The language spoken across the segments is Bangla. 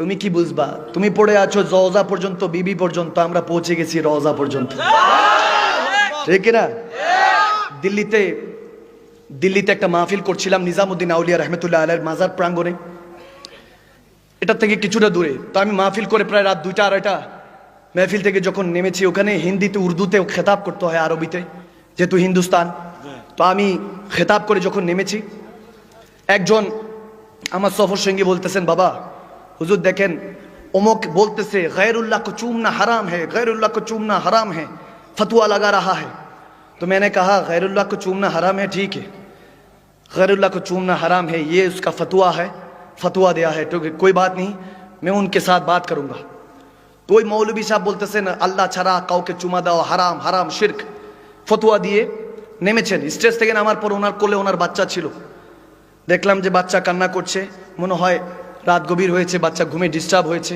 তুমি কি বুঝবা? তুমি পড়ে আছো জওজা পর্যন্ত, বিবি পর্যন্ত, আমরা পৌঁছে গেছি রওজা পর্যন্ত। ঠিক না দিল্লিতে দিল্লিতে একটা মাহফিল করছিলাম নিজামুদ্দিন আউলিয়া রহমতুল্লাহ আলের মাজার প্রাঙ্গণে। এটা থেকে কিছুটা দূরে। তো আমি মাহফিল করে প্রায় রাত দুইটা, আড়াইটা মেহফিল থেকে যখন নেমেছি, ওখানে হিন্দিতে, উর্দুতে খেতাব করতে হয় আরবিতে, যেহেতু হিন্দুস্তান। তো আমি খেতাব করে যখন নেমেছি, একজন আমার সফর সঙ্গী বলতেছেন, বাবা হুজুর দেখেন অমুক বলতেছে गैरुल्लाह को चूमना हराम है गैरुल्लाह को चूमना हराम है फतवा लगा रहा है तो मैंने कहा गैरुल्लाह को चूमना हराम है ठीक है गैरुल्लाह को चूमना हराम है ये उसका फतवा है फतवा दिया है तो कोई बात नहीं मैं उनके साथ बात करूंगा তো ওই মৌলবী সাহেব বলতেছেন আল্লাহ ছাড়া কাউকে চুমা দেওয়া হারাম হারাম শির্ক ফতুয়া দিয়ে নেমেছেন স্টেজ থেকে নামার পর ওনার কোলে ওনার বাচ্চা ছিল দেখলাম যে বাচ্চা কান্না করছে মনে হয় রাত গভীর হয়েছে, বাচ্চা ঘুমে ডিস্টার্ব হয়েছে।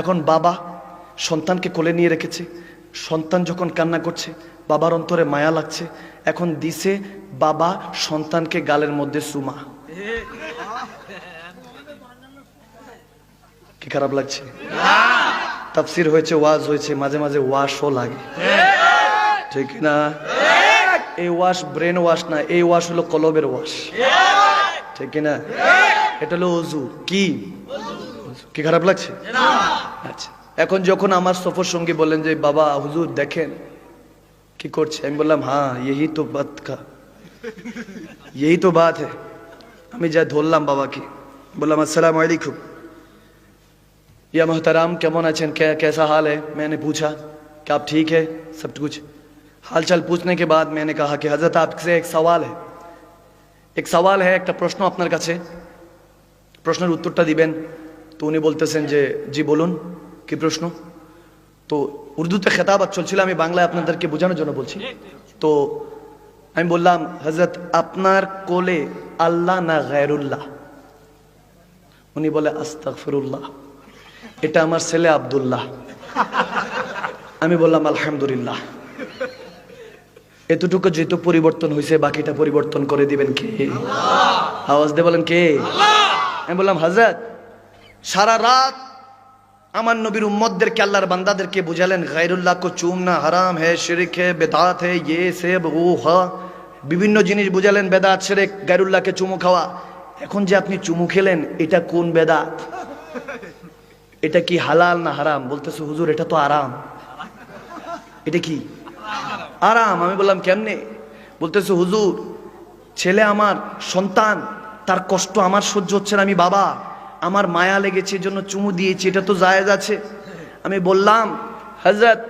এখন বাবা সন্তানকে কোলে নিয়ে রেখেছে। সন্তান যখন কান্না করছে, বাবার অন্তরে মায়া লাগছে। এখন দিছে বাবা সন্তানকে গালের মধ্যে সুমা। কি খারাপ লাগছে? তাফসির হয়েছে, ওয়াজ হয়েছে, মাঝে মাঝে ওয়াশও লাগে। ঠিক না? এই ওয়াশ ব্রেন ওয়াশ না, এই ওয়াশ হলো কলবের ওয়াশ। ঠিক না? এটা হলো অজু কি কি খারাপ লাগছে আচ্ছা এখন যখন আমার সফর সঙ্গী বললেন যে বাবা হুজুর দেখেন কি করছে আমি বললাম হ্যাঁ यही তো বাত কা यही তো বাত है আমি যা ধরলাম বাবাকে বললাম আসসালামু আলাইকুম या मोहतराम केमन अचन क्या कैसा हाल है मैंने पूछा कि आप ठीक है सब कुछ हाल चाल पूछने के बाद मैंने कहा कि हजरत आपसे एक सवाल है এক সওয়াল হ্যাঁ একটা প্রশ্ন আপনার কাছে প্রশ্নের উত্তরটা দিবেন। তো উনি বলতেছেন যে, জি, বলুন, কি প্রশ্ন? তো উর্দুতে খেতাবাত চলছিল, আমি বাংলায় আপনাদেরকে বোঝানোর জন্য বলছি। তো আমি বললাম হজরত আপনার কোলে আল্লাহ না গায়রুল্লাহ? উনি বলে, আস্তাগফিরুল্লাহ, এটা আমার ছেলে আবদুল্লাহ। আমি বললাম, আলহামদুলিল্লাহ। এতটুকু যেহেতু পরিবর্তন হয়েছে বাকিটা পরিবর্তন করে দিবেন কে? আওয়াজ দিয়ে বলেন কে? আমি বললাম হাজরত সারা রাত আমার নবীর উম্মদদেরকে আল্লাহর বান্দাদেরকে বুঝালেন, গায়রুল্লাহ কো চুমনা হারাম হে, শিরিক হে, বেদাত হে ইয়ে সেব ও হা। বিভিন্ন জিনিস বুঝালেন, বেদাত, শিরিক, গায়রুল্লাহকে চুমু খাওয়া। এখন যে আপনি চুমু খেলেন, এটা কোন বেদাত? এটা কি হালাল না হারাম? বলতেছে, হুজুর, এটা তো আরাম। এটা কি? আরাম। আমি বললাম, কেমনে? বলতেছে, হুজুর, ছেলে আমার সন্তান তার কষ্ট আমার সহ্য হচ্ছে না। আমি বাবা, আমার মায়া লেগেছে জন্য চুমু দিয়েছি, এটা তো জায়েজ আছে। আমি বললাম হজরত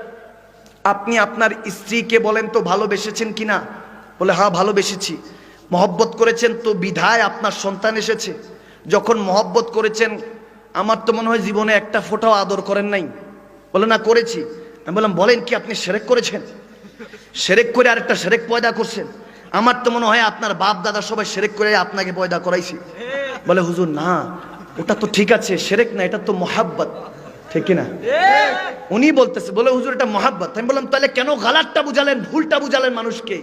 আপনি আপনার স্ত্রীকে বলেন তো ভালোবেসেছেন কিনা বলে হ্যাঁ ভালোবেসেছি। মহব্বত করেছেন তো বিধায় আপনার সন্তান এসেছে। যখন মহব্বত করেছেন, আমার তো মনে হয় জীবনে একটা ফোটাও আদর করেন নাই। বলে, না, করেছি। আমি বললাম, বলেন কি আপনি সেরেক করেছেন? সেরেক করে আরেকটা সেরেক পয়দা করছেন। আমার তো মনে হয় আপনার বাপ দাদা সবাই সেরেক করে আপনাকে পয়দা করাইছি। বলে, হুজুর, না, ওটা তো ঠিক আছে, সেরেক না, এটা তো মহাব্বত। ঠিক না উনি বলতেছে, বলে, হুজুর, এটা মহাব্বত। আমি বললাম, তাহলে কেন গালারটা বুঝালেন, ভুলটা বুঝালেন মানুষকে?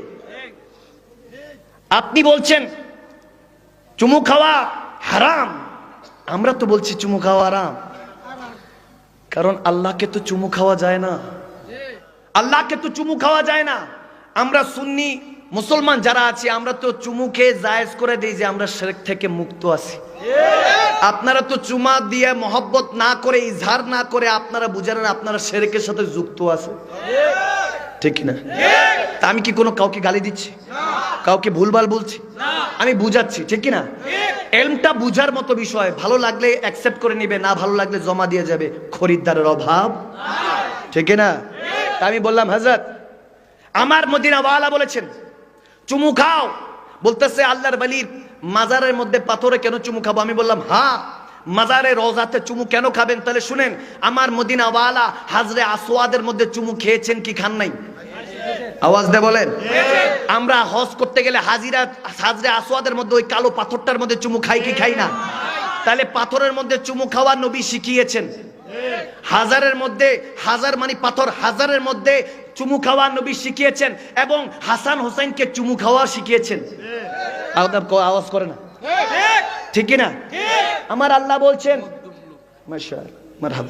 আপনি বলছেন, চুমু খাওয়া হারাম। আমরা তো বলছি, চুমু খাওয়া হারাম। কারণ আল্লাহকে তো চুমু খাওয়া যায় না। আল্লাহকে তো চুমু খাওয়া যায় না। আমরা সুন্নি মুসলমান যারা আছি, আমরা তো চুমু খেয়ে জায়েজ করে দিই যে আমরা শেরেক থেকে মুক্ত আছি। আপনারা তো চুমা দিয়ে মহব্বত না করে, ইজহার না করে আপনারা বুঝালেন আপনারা শেরেকের সাথে যুক্ত আছে ঠিক না তা আমি কি কোনো কাউকে গালি দিচ্ছি? কাউকে ভুলভাল বলছি? আমি বুঝাচ্ছি, ঠিক না এলমটা বুঝার মতো বিষয়। ভালো লাগলে অ্যাকসেপ্ট করে নিবে, না ভালো লাগলে জমা দিয়ে যাবে। খরিদ্দারের অভাব। ঠিক না আমি বললাম, হাজরত, আমার মদিনাওয়ালা বলেছেন চুমু খাও। বলতেছে আল্লাহর বালির, মাজারের মধ্যে পাথরে কেন চুমু খাব? আমি বললাম হ্যাঁ মাজারে রোজাতে চুমু কেন খাবেন? তাহলে শুনেন, আমার মদিনাওয়ালা হাজরে আসোয়াদের মধ্যে চুমু খেয়েছেন কি খান নাই? আওয়াজ দে বলেন, আমরা হজ করতে গেলে হাজিরা, হাজরে আসোয়াদের মধ্যে ওই কালো পাথরটার মধ্যে চুমু খাই কি খাই না? তাহলে পাথরের মধ্যে চুমু খাওয়া নবী শিখিয়েছেন। হাজারের মধ্যে, হাজার মানে পাথর, হাজারের মধ্যে চুমু খাওয়া নবী শিখিয়েছেন এবং হাসান হোসেনকে চুমু খাওয়া শিখিয়েছেন। আওয়াজ- করে না। ঠিক না আমার আল্লাহ বলছেন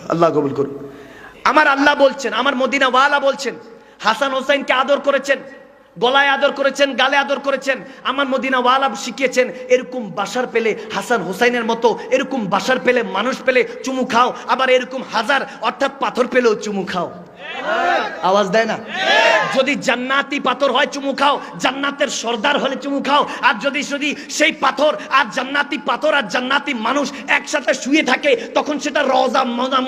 আল্লাহ কবুল করুন আমার আল্লাহ বলছেন, আমার মদিনা ওয়ালা বলছেন, হাসান হোসাইনকে আদর করেছেন, গলায় আদর করেছেন, গালে আদর করেছেন, আমার মদিনা ওয়ালা শিখিয়েছেন, এরকম বাসার পেলে হাসান হোসাইনের মতো, এরকম বাসার পেলে মানুষ পেলে চুমু খাও, আবার এরকম হাজার, অর্থাৎ পাথর পেলেও চুমু খাও। আওয়াজ দেয় না। যদি জান্নাতি পাথর হয়, চুমু খাও। জান্নাতের সর্দার হলে চুমু খাও। আর যদি যদি সেই পাথর আর জান্নাতি পাথর আর জান্নাতি মানুষ একসাথে শুয়ে থাকে, তখন সেটা রজা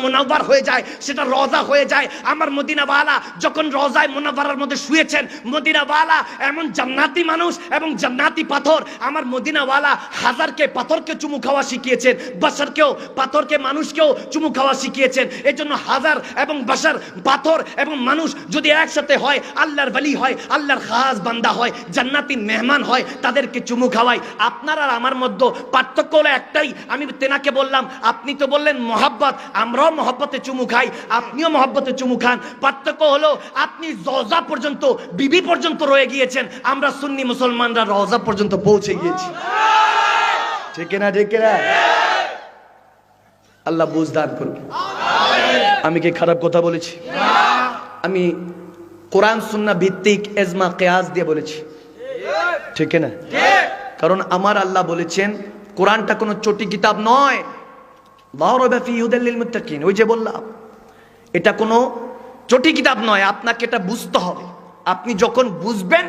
মোনাবার হয়ে যায়। সেটা রজা হয়ে যায়। আমার মদিনাওয়ালা যখন রজায় মোনাবারার মধ্যে শুয়েছেন, মদিনাওয়ালা এমন জান্নাতি মানুষ এবং জান্নাতি পাথর, আমার মদিনাওয়ালা হাজারকে পাথরকে চুমু খাওয়া শিখিয়েছেন, বাসারকেও, পাথরকে মানুষকেও চুমু খাওয়া শিখিয়েছেন। এই জন্য হাজার এবং বাসার পাথর এবং মানুষ যদি একসাথে হয় আল্লাহর বালি হয় আল্লাহর খাস বান্দা হয় জান্নাতি মেহমান হয় তাদেরকে চুমু খাওয়াই। আপনার আর আমার মধ্যে পার্থক্য হলো একটাই। আমি তেনাকে বললাম আপনি তো বললেন মহাব্বত আমরাও মহব্বতে চুমু খাই আপনিও মহব্বতে চুমু খান। পার্থক্য হলো আপনি রজা পর্যন্ত বিবি পর্যন্ত রয়ে গিয়েছেন আমরা সুন্নি মুসলমানরা রজা পর্যন্ত পৌঁছে গিয়েছি। ঠিক না ঠিক না আল্লাহ বুঝদান করুন আমি কি খারাপ কথা বলেছি? আমি কোরআন, সুন্না ভিত্তিক এজমা, কেয়াস দিয়ে বলেছি। ঠিক না? কারণ আমার আল্লাহ বলেছেন, কোরআনটা কোনো চটি কিতাব নয়। ওই যে বললাম, এটা কোনো চটি কিতাব নয়, আপনাকে এটা বুঝতে হবে। আপনি যখন বুঝবেন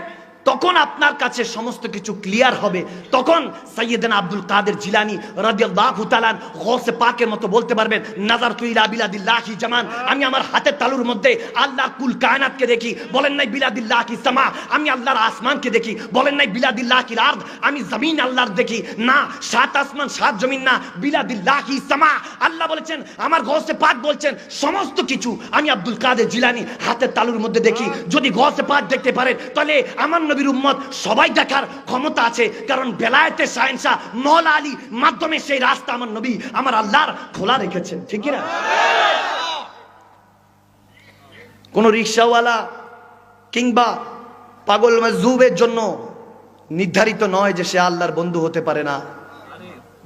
তখন আপনার কাছে সমস্ত কিছু ক্লিয়ার হবে। তখন সৈয়দিন আব্দুল কাদের জিলানি রাদিয়াল্লাহু তাআলা গৌসে পাকের মতো বলতে পারবেন নাজার তু ইলা বিলাদিল্লাহি জামান। আমি আমার হাতের তালুর মধ্যে আল্লাহ কুল কায়নাতকে দেখি। বলেন নাই বিলাদিল্লাহি সামা। আমি আল্লাহর আসমানকে দেখি। বলেন নাই বিলাদিল্লাহি আরদ। আমি জমিন আল্লাহর দেখি। না, সাত আসমান, সাত জমিন না, বিলাদিল্লাহি সামা। আল্লাহ বলেছেন, আমার গৌসে পাক বলছেন, সমস্ত কিছু আমি আব্দুল কাদের জিলানি হাতের তালুর মধ্যে দেখি। যদি গৌসে পাক দেখতে পারেন, তাহলে আমার নবীর উম্মত সবাই দেখার ক্ষমতা আছে। কারণ বেলায়েতে সায়েন্সা মৌলা আলী মাধ্যমে সেই রাস্তা আমার নবী আমার আল্লাহর খোলা রেখেছেন। ঠিক না? কোন রিক্সাওয়ালা কিংবা পাগল মজুবের জন্য নির্ধারিত নয় যে সে আল্লাহর বন্ধু হতে পারে না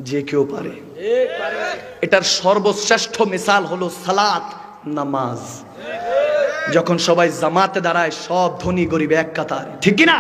যে কেউ পারে। এটার সর্বশ্রেষ্ঠ মিসাল হলো সালাত নামাজ। যখন সবাই জামাতে দাঁড়ায় সব ধনী গরিব এক কাতার। ঠিক কি না